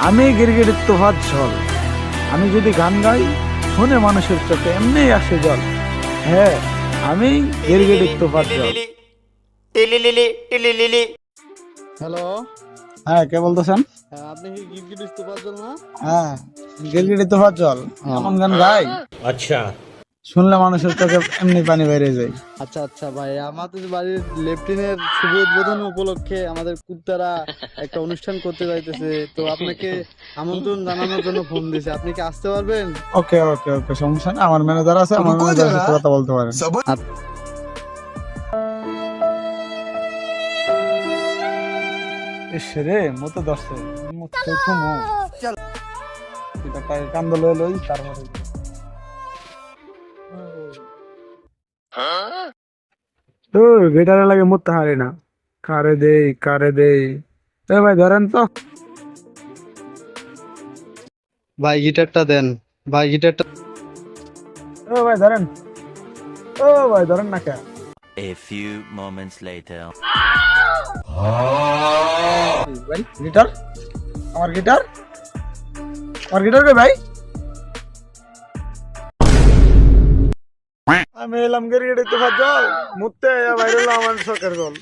আমি গিরগিরের তোহার ঝল। আমি যদি গান গাই শুনে মানুষের চোখে এমনি আসে জল। হ্যাঁ আমি গিরগিরের তোহার ঝল। হ্যালো। হ্যাঁ কে বলতেছেন? হ্যাঁ, আপনি গিরগিরের তোহার জল না? হ্যাঁ গিরগিরের তোহার জল এমন হ্যাঁ। গান গাই? আচ্ছা। শুনলে মানুষের চোখে এমনি পানি বেরিয়ে যায়। আচ্ছা আচ্ছা ভাই আমাদের বাড়ির লেফটিনের শুভ উদ্বোধন উপলক্ষে আমাদের কুত্তারা একটা অনুষ্ঠান করতে যাইতেছে। তো আপনাকে আমন্ত্রণ জানানোর জন্য ফোন দিছে। আপনি কি আসতে পারবেন? ওকে ওকে ওকে সমস্যা নেই। আমার ম্যানেজার আছে আমার ম্যানেজারের সাথে কথা বলতে পারেন। রে মতো দশে মতো লই তারপরে তো গিটারে লাগে মতো হারে না কারে দেই কারে দেই এ ভাই ধরেন তো ভাই গিটারটা দেন ভাই গিটারটা ও ভাই ধরেন ও ভাই ধরেন না কে A few moments later. ভাই গিটার আমার গিটার আমার গিটার কে ভাই আমি এলাম গিরগিটি তো জল মুতে বাইরে আমার সরকার জল।